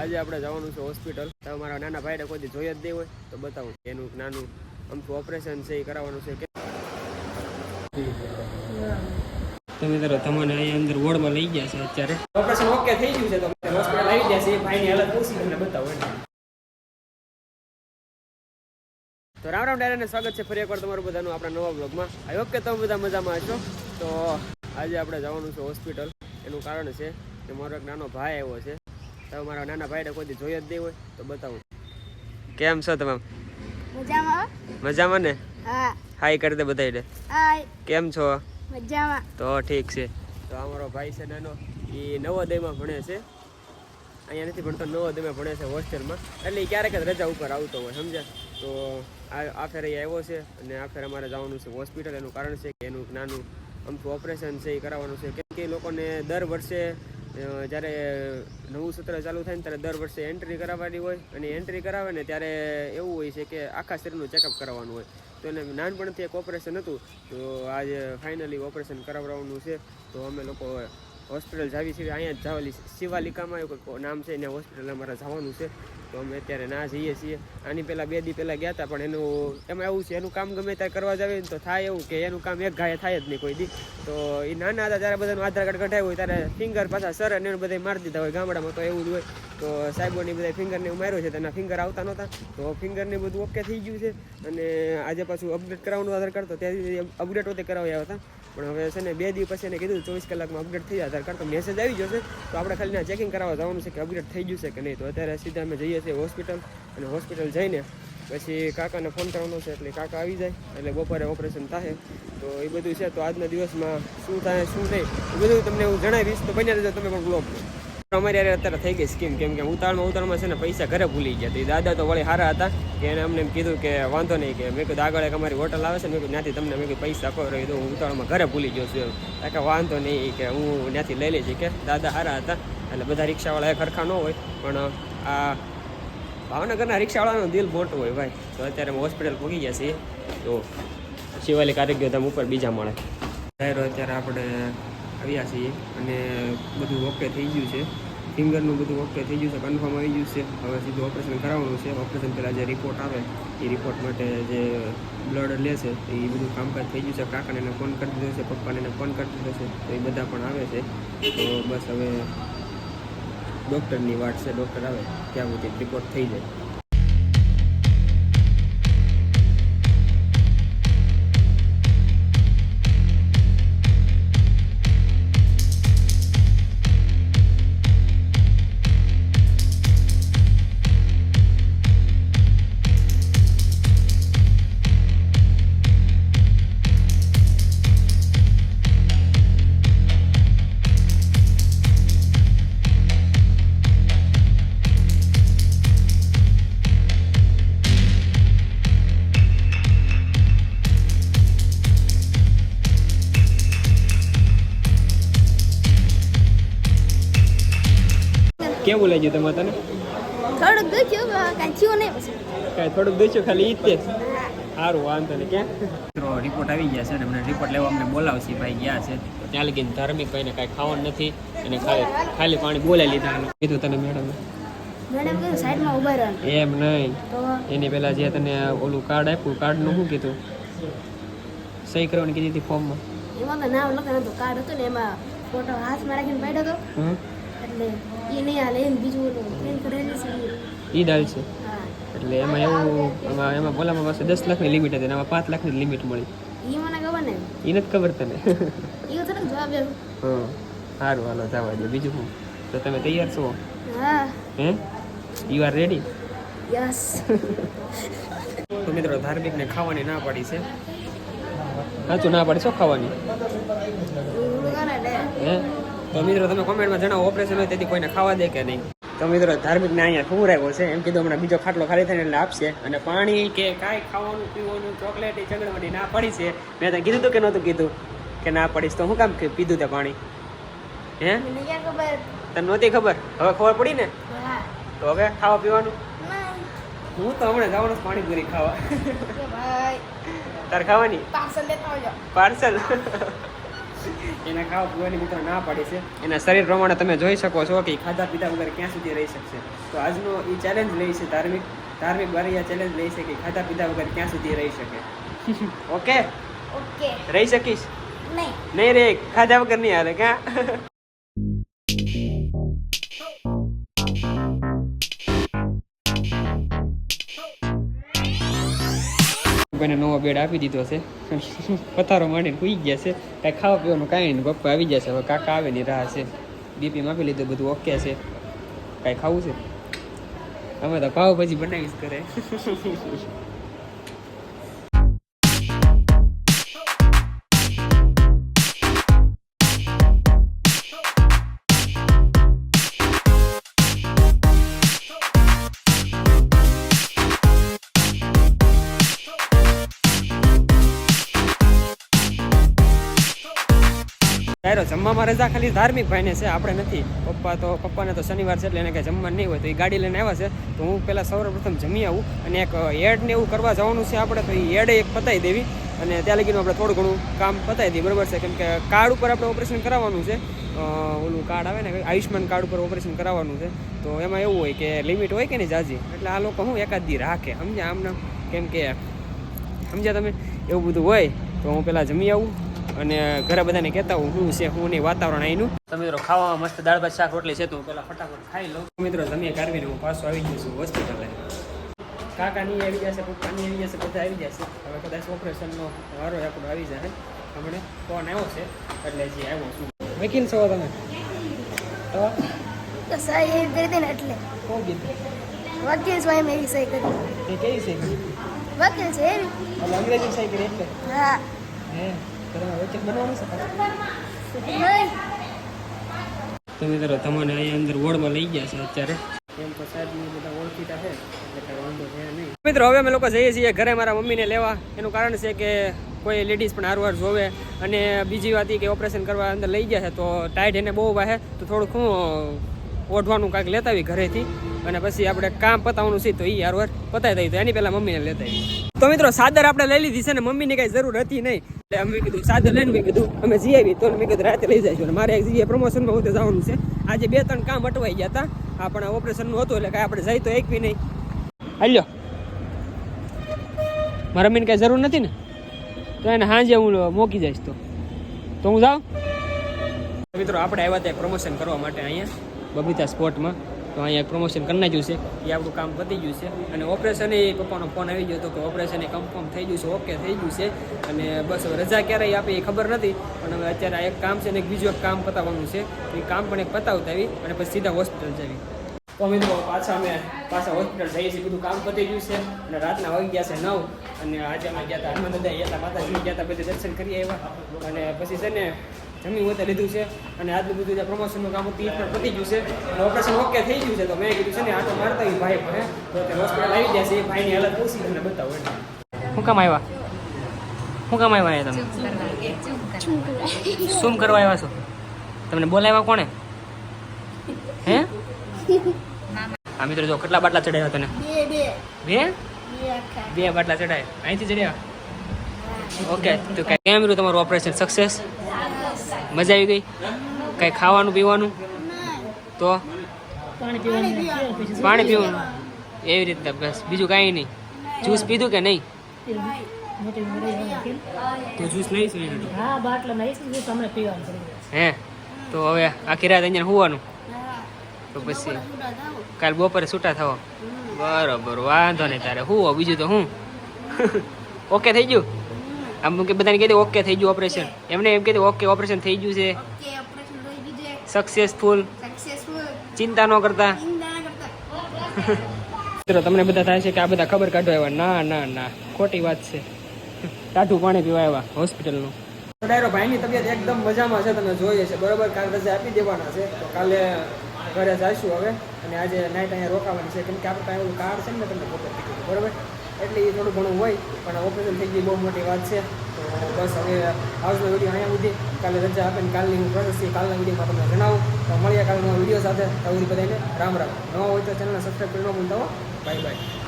આજે આપણે જવાનું છે હોસ્પિટલ. તો મારા નાના ભાઈને કોઈ જોઈએ જોઈ જ નહીં હોય તો બતાવું. એનું નાનું અમથું ઓપરેશન છે એ કરાવવાનું છે કે તમે તરફ તમને અહીં અંદર વોર્ડમાં લઈ ગયા છે અત્યારે. ઓપરેશન ઓકે થઈ ગયું છે તો હોસ્પિટલ આવી ગયા છે એ ભાઈની હાલત પૂછી તમને બતાવો તો રામ રામ ડાયરાને સ્વાગત છે ફરી એકવાર તમારું બધાનું આપણા નવા બ્લોગમાં આઈ હોપ કે તમે બધા મજામાં હશો. તો આજે આપણે જવાનું છે હોસ્પિટલ. એનું કારણ છે કે મારો એક નાનો ભાઈ આવ્યો છે. તમે મારા નાના ભાઈને કોઈ દી જોઈ જ નહીં હોય તો બતાવું. કેમ છો તમે? મજામાં? મજામાં ને? હા. હાય કરી દે બધાને હાય. કેમ છો? મજામાં. તો ઠીક છે. તો અમારો ભાઈ છે નાનો એ નવોદયમાં ભણે છે. અહીંયા નથી ભણતો નવોદયમાં ભણે છે હોસ્ટેલમાં. એટલે એ ક્યારેક જ રજા ઉપર આવતો હોય સમજ્યા? તો આ ફેર અહીંયા આવ્યો છે અને આ ફેર અમારે જવાનું છે હોસ્પિટલ. એનું કારણ છે કે એનું નાનું અમથું ઓપરેશન છે એ કરાવવાનું છે. કેમ કે લોકોને દર વર્ષે જ્યારે નવું સત્ર ચાલુ થાય ને ત્યારે દર વર્ષે એન્ટ્રી કરાવવાની હોય અને એન્ટ્રી કરાવે ને ત્યારે એવું હોય છે કે આખા શરીરનું ચેકઅપ કરાવવાનું હોય. તો એને નાનપણથી એક ઓપરેશન હતું. તો આજે ફાઇનલી ઓપરેશન કરાવવાનું છે. તો અમે લોકો હોસ્પિટલ જાવી સિવાય અહીંયા જ જવાની શિવાલિકામાં એવું નામ છે એને હોસ્પિટલ અમારે જવાનું છે. તો અમે અત્યારે ના જઈએ છીએ. આની પહેલાં બે દી પહેલાં ગયા હતા, પણ એનું એમાં એવું છે, એનું કામ ગમે ત્યારે કરવા જાવે તો થાય એવું કે એનું કામ એક ગાય થાય જ નહીં કોઈ દી. તો એ નાના હતા ત્યારે બધાનું આધાર કાર્ડ કઢાવ્યું હોય, ત્યારે ફિંગર પાછા સર અને એને બધા મારી દીધા હોય ગામડામાં, તો એવું જ હોય. તો સાહેબોની બધા ફિંગરને એવું માર્યો છે, તેના ફિંગર આવતા નહોતા. તો ફિંગરને બધું ઓકે થઈ ગયું છે. અને આજે પાછું અપડેટ કરાવવાનું આધાર કાર્ડ, તો ત્યાંથી અપડેટ હોતે કરાવ્યા હતા. પણ હવે છે ને બે દિવસ પછી એને કીધું ચોવીસ કલાકમાં અપડેટ થઈ જાય. આધાર કાર્ડ તો મેસેજ આવી જશે. તો આપણે ખાલી ના ચેકિંગ કરાવવા જવાનું છે કે અપડેટ થઈ ગયું છે કે નહીં. તો અત્યારે સીધા અમે જઈએ છીએ હોસ્પિટલ અને હોસ્પિટલ જઈને પછી કાકાને ફોન કરવાનો છે એટલે કાકા આવી જાય. એટલે બપોરે ઓપરેશન થાય. તો એ બધું છે. તો આજના દિવસમાં શું થાય, શું નહીં. એ બધું તમને હું જણાવીશ. તો બન્યા રહેજો, તમે પણ બ્લોગ અમારી યારે અત્યારે થઈ ગઈ સ્કીમ કેમ કે ઉતાળમાં ઉતાળમાં છે ને પૈસા ઘરે ભૂલી ગયા. તો દાદા તો વળી સારા હતા. કે એને અમને એમ કીધું કે વાંધો નહીં કે મેં કીધું, આગળ એક અમારી હોટલ આવે છે મેં કીધું, ત્યાંથી તમને મેં કીધું પૈસા આપો. રહી દઉં હું ઉતાળમાં ઘરે ભૂલી ગયો છું. એમ કે વાંધો નહીં કે હું ત્યાંથી લઈ લઈશ. કે દાદા સારા હતા એટલે બધા રિક્ષાવાળા એ ખરખા ન હોય. પણ આ ભાવનગરના રિક્ષાવાળાનું દિલ મોટું હોય ભાઈ. તો અત્યારે હોસ્પિટલ પહોંચી ગયા છીએ. તો શિવાલિક આરોગ્ય ધામ ઉપર બીજા મળે. અત્યારે આપણે આવ્યા છીએ અને બધું ઓકે થઈ ગયું છે. ફિંગરનું બધું ઓકે થઈ ગયું છે કન્ફર્મ આવી ગયું છે. હવે સીધું ઓપરેશન કરાવવાનું છે. ઓપરેશન પહેલાં જે રિપોર્ટ આવે, એ રિપોર્ટ માટે જે બ્લડ લે છે, એ બધું કામકાજ થઈ ગયું છે. કાકાને એને ફોન કરી દીધો છે, પપ્પાને એને ફોન કરી દીધો છે, તો એ બધા પણ આવે છે. તો બસ હવે ડૉક્ટરની વાટ છે ડૉક્ટર આવે, ત્યાં સુધી રિપોર્ટ થઈ જાય. કેવું લાગ્યું તમે તને? થોડુંક દુખ્યું કાંઈ થયું નહીં પછી. કાંઈ થોડુંક દુખ્યું ખાલી ઈ જ તે. સારું વાંધો નહીં ક્યાં રિપોર્ટ આવી ગયા છે અને અમને રિપોર્ટ લેવા અમને બોલાવશે ભાઈ ગયા છે. ત્યાં લગીને ધાર્મિક ભાઈને કાંઈ ખાવાનું નથી અને ખાલી ખાલી પાણી બોલાવી લીધા કીધું તને મેડમ? મેડમ કીધું સાઈડમાં ઊભા રહો. એમ નહીં. તો એની પહેલાં જે તને ઓલું કાર્ડ આપ્યું કાર્ડનું શું કીધું? સહી કરવાની કીધી હતી ફોર્મમાં એમાં નામ લખેલું હતું કાર્ડ હતું ને એમાં ફોટો હાથમાં રાખીને પડ્યો હતો. એટલે એ નહીં હાલે એને બીજું ઓલું પ્રિન્ટ કરેલું છે. ઈ છે. એટલે એમાં એવું એમાં એમાં બોલામાં પાસે દસ લાખની લિમિટ હતી એમાં પાંચ લાખની લિમિટ મળી. એ મને ખબર ને એ નથી ખબર તને. એ જવાબ હં. સારું હાલો જવા દે. બીજું શું? તો તમે તૈયાર છો? હા. હે? You are ready yes. તો મિત્રો ધાર્મિકને ખાવાની ના પાડી છે. સાચું ના પાડી શું ખાવાની? હે? તો મિત્રો તમે કોમેન્ટમાં જણાવો ઓપરેશન હોય તેથી કોઈને ખાવા દે કે નહીં? તો મિત્રો ધાર્મિકને અહીંયા ખવડાવ્યો છે. એમ કીધું હમણાં બીજો ખાટલો ખાલી થઈને એટલે આપશે. અને પાણી કે કાંઈ ખાવાનું પીવાનું ચોકલેટ ચગડવાની ના પડી છે. મેં તને કીધું હતું કે નહોતું કીધું કે ના પડીશ. તો હું કામ કે પીધું તે પાણી? હે? ખબર. તને નહોતી ખબર? હવે ખબર પડી ને? તો હવે ખાવા પીવાનું? હું તો હમણાં જવાનું પાણી પૂરી ખાવા. તાર ખાવાની? પાર્સલ લેતા આવજો પાર્સલ? એના ખાવા પીવાની મિત્રો ના પાડે છે. એના શરીર પ્રમાણે તમે જોઈ શકો છો કે ખાધા પીધા વગર ક્યાં સુધી રહી શકશે. તો આજનો એ ચેલેન્જ લે છે ધાર્મિક ધાર્મિક આ ચેલેન્જ લે છે કે ખાધા પીધા વગર ક્યાં સુધી રહી શકે. ઓકે? ઓકે. રહી શકીશ? નહીં. નહીં રે ખાધા વગર નહીં હાલે ક્યાં? કોઈને નવો બેડ આપી દીધો છે. પથારો માંડીને કૂઈ ગયા છે. કાંઈ ખાવા પીવાનું કાંઈ નહીં. પપ્પા આવી જશે હવે કાકા આવે ની રાહ છે. બીપી આપી લીધું, બધું ઓકે છે. કાંઈ ખાવું છે? અમે તો પાવ ભાજી બનાવીશ કરે તારો જમવામાં રજા ખાલી ધાર્મિક ભાઈને છે, આપણે નથી. પપ્પા તો પપ્પાને તો શનિવાર છે એટલે એને કાંઈ જમવાનું નહીં હોય, તો એ ગાડી લઈને આવ્યા છે. તો હું પહેલાં સૌપ્રથમ જમી આવું અને એક એડને એવું કરવા જવાનું છે આપણે, તો એ એડે એક પતાવી દેવી અને ત્યાં લગીનું આપણે થોડું ઘણું કામ પતાવી દઈએ, બરાબર છે? કેમ કે કાર્ડ ઉપર આપણે ઓપરેશન કરાવવાનું છે. ઓલું કાર્ડ આવે ને આયુષ્યમાન કાર્ડ ઉપર ઓપરેશન કરાવવાનું છે. તો એમાં એવું હોય કે લિમિટ હોય કે નહીં જાજી? એટલે આ લોકો હું એકાદ દી રાખે, સમજ્યા આમને? કેમ કે, સમજ્યા તમે? એવું બધું હોય, તો હું પહેલાં જમી આવું. અને ઘરે બધાને કહેતા હું શું છે હું નહીં વાતાવરણ અહીંનું તમે મિત્રો ખાવામાં મસ્ત દાળ ભાત શાક રોટલી છે તો હું પહેલાં ફટાફટ ખાઈ લઉં. મિત્રો તમે કાઢવીને હું પાછો આવી ગયો છું હોસ્પિટલે. કાકા નહીં આવી જશે પપ્પા નહીં આવી જશે બધા આવી જશે હવે કદાચ ઓપરેશનનો વારો આપણો આવી જશે હમણે ફોન આવ્યો છે એટલે જે આવ્યો છું. વકીલ છો તમે? તો? સહી એવી કરી ને એટલે. કોણ કીધું? વકીલ સ્વયં એવી સહી કરી એ કેવી છે વકીલ છે એવી. અંગ્રેજી સહી કરી એટલે? હા. હે? તો મિત્રો તમને અહીંયા અંદર વોર્ડમાં લઈ ગયા છે અત્યારે. મિત્રો હવે અમે લોકો જઈએ છીએ ઘરે મારા મમ્મીને લેવા. એનું કારણ છે કે કોઈ લેડીઝ પણ હારવાર જોવે. અને બીજી વાત એ કે ઓપરેશન કરવા અંદર લઈ ગયા છે તો ટાઈટ એને બહુ વાહે. તો થોડુંક હું ઓઢવાનું કાંઈક લેતા આવી ઘરેથી. અને પછી આપણે કામ પતાવવાનું છે તો એ હારવાર પતાવી દઈએ તો એની પહેલાં મમ્મીને લેતા આવીએ. તો મિત્રો સાદર આપણે લઈ લીધી છે ને મમ્મીની કાંઈ જરૂર હતી નહીં. અમે કીધું, સાધન લઈને મેં કીધું, અમે જઈ આવી તો મેં કીધું, રાતે લઈ જઈશું. મારે એક પ્રમોશનમાં હોતે જવાનું છે. આજે બે ત્રણ કામ અટવાઈ ગયા હતા. આપણા ઓપરેશનનું હતું, એટલે કાંઈ આપણે જઈ તો એક બી નહીં. હાલ્યો. મારા મમ્મીને કાંઈ જરૂર નથી ને? તો એને સાંજે હું મોકી જઈશ તો. તો હું જાઉં? મિત્રો, આપણે આવ્યા ત્યાં પ્રમોશન કરવા માટે અહીંયા બબીતા સ્પોર્ટમાં તો અહીંયા પ્રમોશન કરી નાખ્યું છે. એ આપણું કામ પતી ગયું છે. અને ઓપરેશન એ પપ્પાનો ફોન આવી ગયો હતો કે ઓપરેશન એ કન્ફર્મ થઈ ગયું છે ઓકે થઈ ગયું છે. અને બસ રજા ક્યારે આપે એ ખબર નથી પણ હવે અત્યારે આ એક કામ છે ને એક બીજું એક કામ પતાવવાનું છે. એ કામ પણ એક પતાવતા આવી અને પછી સીધા હોસ્પિટલ જવી. તો મિત્રો પાછા અમે પાછા હોસ્પિટલ જઈએ છીએ. બધું કામ પતી ગયું છે અને રાતના વાગી ગયા છે નવ. અને આજે અમે ગયા હતા હનુમાન દાદા ગયા હતા માતાજી ગયા હતા બધે દર્શન કરી આવ્યા. અને પછી છે ને જમી હોતે લીધું છે અને આજનું બધું જે પ્રમોશનનું કામ હતું એ પણ પતી ગયું છે. અને ઓપરેશન ઓકે થઈ ગયું છે તો મેં કીધું છે ને આટો મારતા હોય ભાઈ પણ તો તે હોસ્પિટલ આવી ગયા છે એ ભાઈની હાલત પૂછી તમને બતાવો એટલે શું કામ આવ્યા? શું કામ આવ્યા તમે? શું કરવા આવ્યા છો? તમને બોલાવ્યા કોણે? હે? આ મિત્રો જો કેટલા બાટલા ચડાવ્યા તને? બે? બે બાટલા ચડાય અહીંથી ચડ્યા? ઓકે તો કઈ કેમ રહ્યું તમારું ઓપરેશન સક્સેસ મજા આવી ગઈ? કઈ ખાવાનું પીવાનું? તો? પાણી પીવાનું એવી રીતના બસ. બીજું કાંઈ નહીં. જ્યુસ પીધું કે નહીં? તો જ્યુસ લઈશું હા બાટલા પીવાનું હે? તો હવે આખી રાત અહીંયા હોવાનું? તો પછી કાલ બપોરે છૂટા થવા બરોબર વાંધો નહીં તારે. હું બીજું તો હું? ઓકે થઈ ગયું? આમ કે બધાને કહી દે ઓકે થઈ ગયું ઓપરેશન એમને એમ કહી દે ઓકે ઓપરેશન થઈ ગયું છે. કે ઓપરેશન થઈ ગયું છે. સક્સેસફુલ સક્સેસફુલ ચિંતા ન કરતા. ચિંતા ના કરતા. મિત્રો તમને બધા થાય છે કે આ બધા ખબર કાઢવા આવ્યા? ના ના ના. ખોટી વાત છે. ટાઢું પાણી પીવા આવ્યા હોસ્પિટલનું. ડાયરો ભાઈની તબિયત એકદમ મજામાં છે તમે જોઈએ છે. બરોબર કાલે રજા આપી દેવાના છે. તો કાલે ઘરે જઈશું હવે. અને આજે નાઇટ અહીંયા રોકાવાની છે. કેમ કે આપણે કાંઈ એવું કાર્ડ છે ને તમને ખબર બરોબર? એટલે એ થોડું ઘણું હોય, પણ ઓપરેશન થઈ ગઈ, બહુ મોટી વાત છે. તો બસ હવે આજનો વીડિયો અહીંયા સુધી. કાલે રજા આપે ને કાલની હું પ્રોસેસ છે કાલના વિડીયોમાં તમને જણાવું. તો મળીએ કાલનો વીડિયો સાથે. તો બધાને રામ રામ. નવા હોય તો ચેનલને સબસ્ક્રાઈબ કરી ન ભૂલતા હો. Bye bye